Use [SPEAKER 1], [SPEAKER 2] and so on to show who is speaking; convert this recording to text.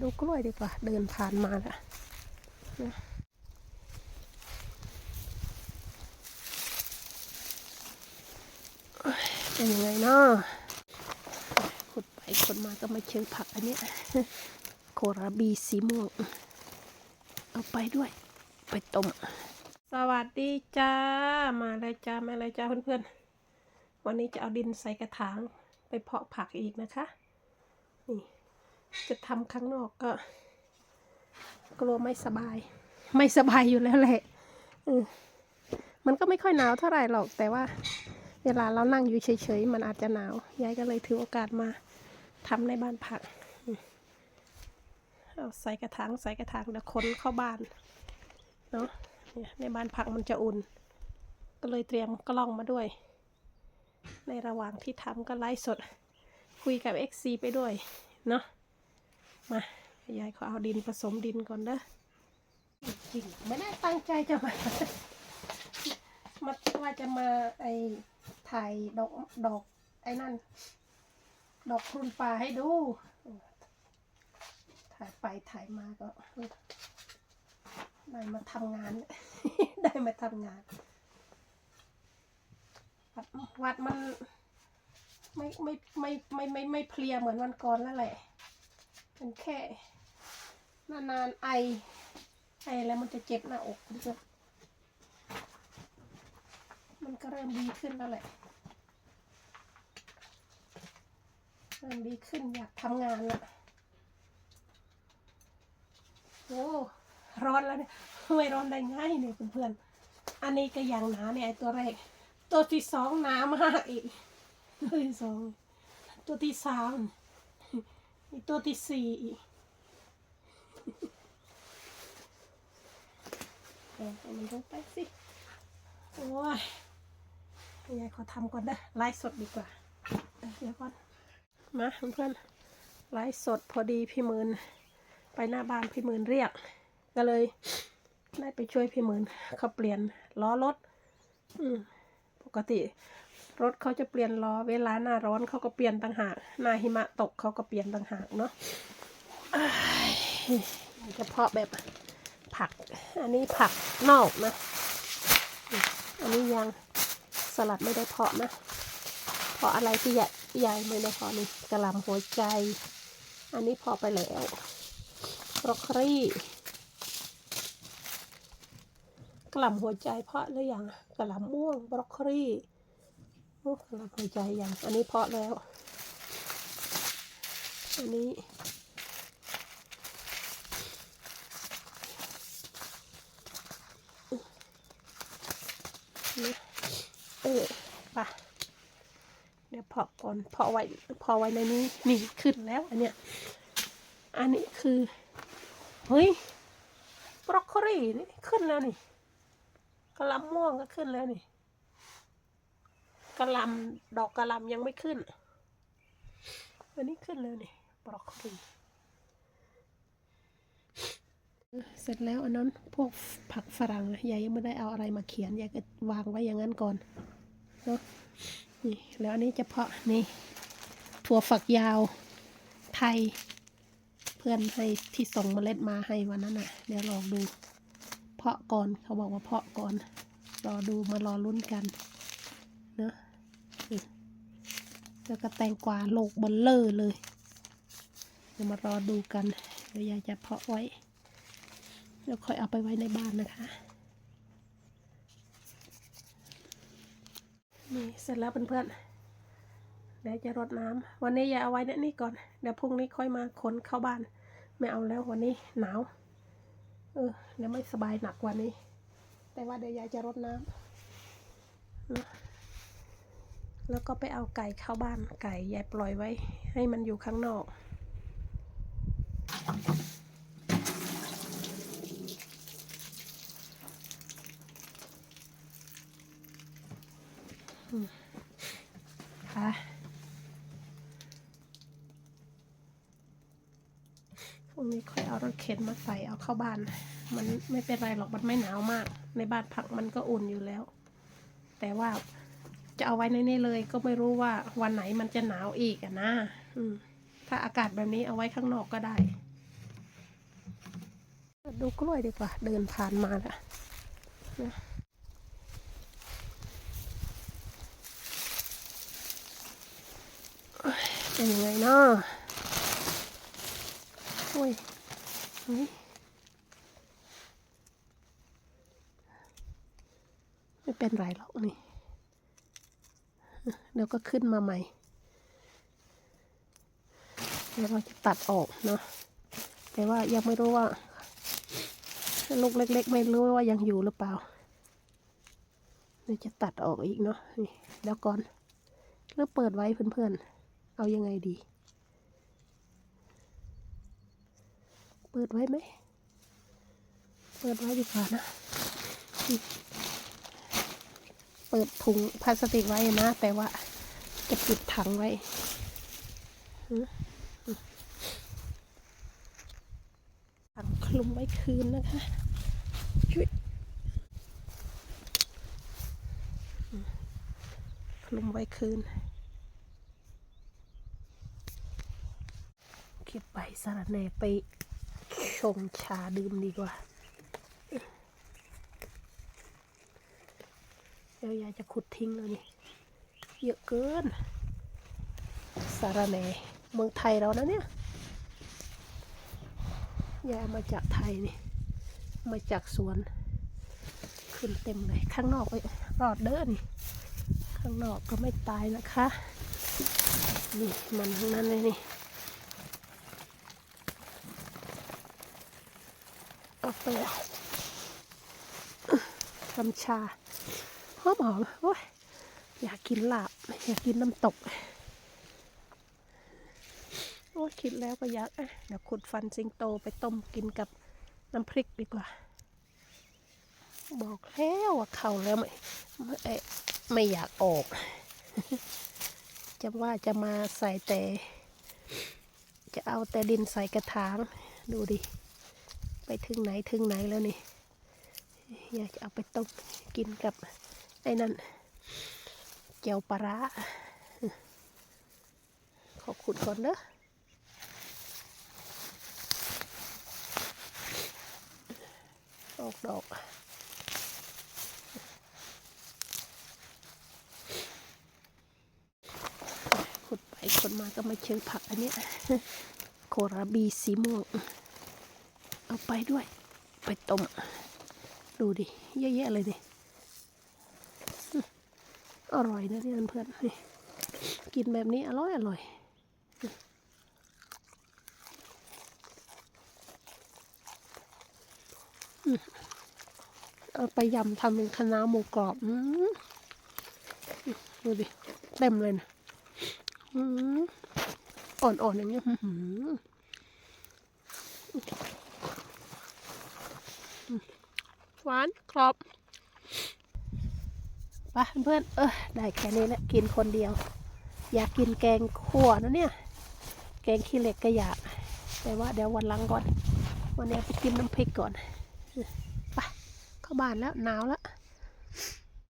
[SPEAKER 1] ดูกล้วยดีกว่า เดินผ่านมาแล้วนะยเป็นยังไงเนาะขุดไปขุดมาก็ม่เชิงผักอันนี้โคราบีสีม่วง เอาไปด้วย ไปต้ม สวัสดีจ้า มาเลยจ้า มาเลยจ้าเพื่อนๆ วันนี้จะเอาดินใส่กระถางไปเพาะผักอีกนะคะ จะทำข้างนอกก็ กลัวไม่สบาย ไม่สบายอยู่แล้วแหละมันก็ไม่ค่อยหนาวเท่าไหร่หรอก แต่ว่า เวลาเรานั่งอยู่เฉยๆ มันอาจจะหนาวยายก็เลยถือโอกาสมาทำในบ้านผักเอาใส่กระถางใส่กระถางเดี๋ยวคนเข้าบ้านเนาะเนี่ยในบ้านผักมันจะอุ่น ก็เลยเตรียมกล้องมาด้วย ในระหว่างที่ทำก็ไลฟ์สด คุยกับ XC ไปด้วย เนาะ มายายขอเอาดินผสมดินก่อนเด้อจริงๆไม่ได้ตั้งใจจะมามาว่าจะมาไอถ่ายดอกดอกไอ้นั่น ดอกพรุนปลาให้ดู ถ่ายไปถ่ายมาก็ได้มาทำงาน ได้มาทำงานวัดวัดมันไม่ไม่ไม่ไม่ไม่ไม่เพลียเหมือนวันก่อนแล้วแหละ เป็นแค่นานๆไอ ไอแล้วมันจะเจ็บหน้าอกด้วยมันก็เริ่มดีขึ้นแล้วแหละ เริ่มดีขึ้นอยากทำงานละโอ้ร้อนแล้วเนี่ยไม่ร้อนได้ง่ายเนี่ยเพื่อนๆ อันนี้ก็อย่างหนาเนี่ยไอตัวแรก ตัวที่สองหนามากอีกตัวที่สอง ตัวที่สาม อีกตัวที่สี่อีกเอาให้มันลงไปสิ โอ้ยยายขอทำก่อนนะไลฟ์สดดีกว่า เดี๋ยวก่อน มาเพื่อนๆไลฟ์สดพอดีพี่หมื่นไปหน้าบ้านพี่หมื่นเรียก ก็เลยได้ไปช่วยพี่หมื่นเขาเปลี่ยนล้อรถอืมปกติ รถเขาจะเปลี่ยนล้อ เวลาหน้าร้อนเขาก็เปลี่ยนต่างหากหน้าหิมะตกเขาก็เปลี่ยนต่างหากเนาะเฉพาะแบบผัก อันนี้ผักนอกนะ อันนี้ยังสลัดไม่ได้เพาะนะ เพาะอะไรที่ใหญ่ใหญ่ไม่ได้เพาะนี่กระหลำหัวใจ อันนี้เพาะไปแล้วบรอกโคลีกระหล่ำหัวใจเพาะหรือยังกระหล่ำม่วงบรอกโคลี โอ้กระหล่ำหัวใจอยังอันนี้เพาะแล้ว อันนี้นเออไปะเดี๋ยวเพาะก่อน เพาะไว้ เพาะไว้ในนี้ นี่ขึ้นแล้วอันเนี้ย อันนี้คือ เฮ้ยบรอกโคลีนี่ขึ้นแล้วนี่กระลำม่วงก็ขึ้นแล้วนี่ ระหลำดอกกระหลำยังไม่ขึ้น อันนี้ขึ้นแล้วนี่บรอกโคลีเสร็จแล้วอันนั้นพวกผักฝรั่งอะยายยังไม่ได้เอาอะไรมาเขียนยายก็วางไว้อย่างนั้นก่อนเนาะนี่แล้วอันนี้จะเพาะนี่ถั่วฝักยาวไทย เพื่อนให้ที่ส่งเมล็ดมาให้วันนั้นอะ เดี๋ยวลองดู เพาะก่อนเขาบอกว่าเพาะก่อน รอดูมารอลุ้นกันเนอะนี่ แล้วก็แตงกวาโลกเบลเลอร์เลย เดี๋ยวมารอดูกันเดี๋ยวยายจะเพาะไว้แล้วค่อยเอาไปไว้ในบ้านนะคะนี่เสร็จแล้วเพื่อนๆเดี๋ยวจะรดน้ำวันนี้อย่าเอาไว้เนี่ยนี่ก่อน เดี๋ยวพรุ่งนี้ค่อยมาขนเข้าบ้าน ไม่เอาแล้ววันนี้หนาว เออเดี๋ยวไม่สบายหนักกว่านี้ แต่ว่าเดี๋ยวยายจะรดน้ำนะ แล้วก็ไปเอาไก่เข้าบ้านไก่ยายปล่อยไว้ ให้มันอยู่ข้างนอก ค่ะพรุ่งนี้ค่อยเอารถเข็นมาใส่เอาเข้าบ้าน มันไม่เป็นไรหรอกมันไม่หนาวมาก ในบ้านพักมันก็อุ่นอยู่แล้ว แต่ว่า จะเอาไว้ในนี้เลย ก็ไม่รู้ว่าวันไหนมันจะหนาวอีกอะนะถ้าอากาศแบบนี้เอาไว้ข้างนอกก็ได้ ดูกล้วยดีกว่า เดินผ่านมาแล้วนะโอ้ยเป็นยังไงเนาะโอ้ยเฮ้ยไม่เป็นไรหรอกนี่ เดี๋ยวก็ขึ้นมาใหม่เดี๋ยวเราจะตัดออกเนาะแต่ว่ายังไม่รู้ว่า ลูกเล็ก ๆ ไม่รู้ว่ายังอยู่หรือเปล่าเดี๋ยวจะตัดออกอีกเนาะนี่เดี๋ยวก่อนเริ่มเปิดไว้เพื่อนๆ เอายังไงดี เปิดไว้ไหม เปิดไว้ดีกว่านะนี่ เปิดถุงพลาสติกไว้นะ แต่ว่าจะปิดถังไว้ถังคลุมไว้คืนนะคะช่วยคลุมไว้คืน เก็บใบสาระแหน่ไปชงชาดื่มดีกว่า เดี๋ยวยายจะขุดทิ้งแล้วนี่เยอะเกิน สารแหนเมืองไทยเรานะเนี่ยยายมาจากไทยนี่ มาจากสวน ขึ้นเต็มเลย ข้างนอกไอ้ยรอดเด้อนี่ ข้างนอกก็ไม่ตายนะคะ นี่มันทั้งนั้นเลยนี่เอาไปทำชา หอมหอมโอ้ยอยากกินลาบ อยากกินน้ำตก โอ้ยคิดแล้วก็อยากเดี๋ยวขุดฟันสิงโตไปต้มกินกับน้ำพริกดีกว่า บอกแล้วว่าเข้าแล้วไม่ไม่เอะไม่อยากออก จะว่าจะมาใส่แต่ จะเอาแต่ดินใส่กระถาง ดูดิ ไปถึงไหนถึงไหนแล้วนี่ อยากจะเอาไปต้มกินกับ ไอ้นั่นเจียวปลาร้าขอขุดก่อนเด้อออกดอกขุดไปขุดมาก็ม่เจอผักอันเนี้ยโคราบีสีม่วง เอาไปด้วย ไปต้ม ดูดิ เยอะแยะเลยดิ อร่อยนะเนี่ยเพื่อนนี่กินแบบนี้อร่อยอร่อยเอาไปยำทำเป็นคะน้าหมูกรอบดูดิ เต็มเลยนะอ่อนๆอย่างเงี้ยอื้อหือหวานกรอบ ไปเพื่อนเออได้แค่นี้แหละกินคนเดียว อยากกินแกงขั่วนะเนี่ย แกงขี้เหล็กก็อยากแต่ว่าเดี๋ยววันหลังก่อน วันนี้ไปกินน้ำพริกก่อนไปเข้าบ้านแล้วหนาวแล้ว